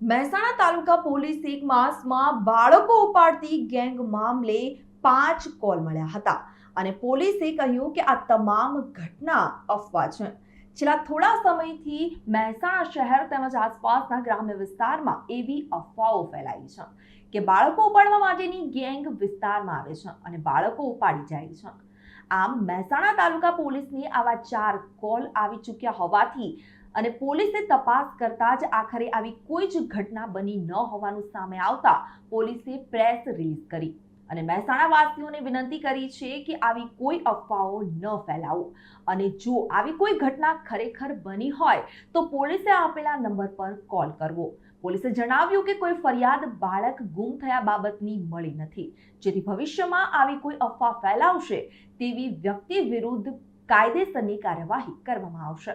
મહેસાણા તાલુકા police એક માસમાં બાળકો ઉપાડતી ગેંગ મામલે પાંચ કોલ મળ્યા હતા. અને પોલીસે કહ્યું કે આ તમામ ઘટના અફવા છે. છેલ્લા થોડા સમયથી મહેસાણા શહેર તેમજ આસપાસના ગ્રામ્ય વિસ્તારમાં એવી અફવાઓ ફેલાઈ છે કે બાળકો ઉપાડવા માટેની ગેંગ વિસ્તારમાં આવે છે અને બાળકો ઉપાડી જાય છે. આમ મહેસાણા તાલુકા પોલીસની આવા ચાર કોલ આવી ચૂક્યા હોવાથી અને પોલીસે તપાસ કરતા જ આખરે આવી કોઈ જ ઘટના બની ન હોવાનું સામે આવતા પોલીસે પ્રેસ રિલીઝ કરી. અને મહેસાણા વાસીઓને વિનંતી કરી છે કે આવી કોઈ અફવાઓ ન ફેલાવો. અને જો આવી કોઈ ઘટના ખરેખર બની હોય તો પોલીસે આપેલા નંબર પર કોલ કરવો. પોલીસે જણાવ્યું કે કોઈ ફરિયાદ બાળક ગુમ થયા બાબતની મળી નથી. જેથી ભવિષ્યમાં આવી કોઈ અફવા ફેલાવશે તેવી વ્યક્તિ વિરુદ્ધ કાયદેસરની કાર્યવાહી કરવામાં આવશે.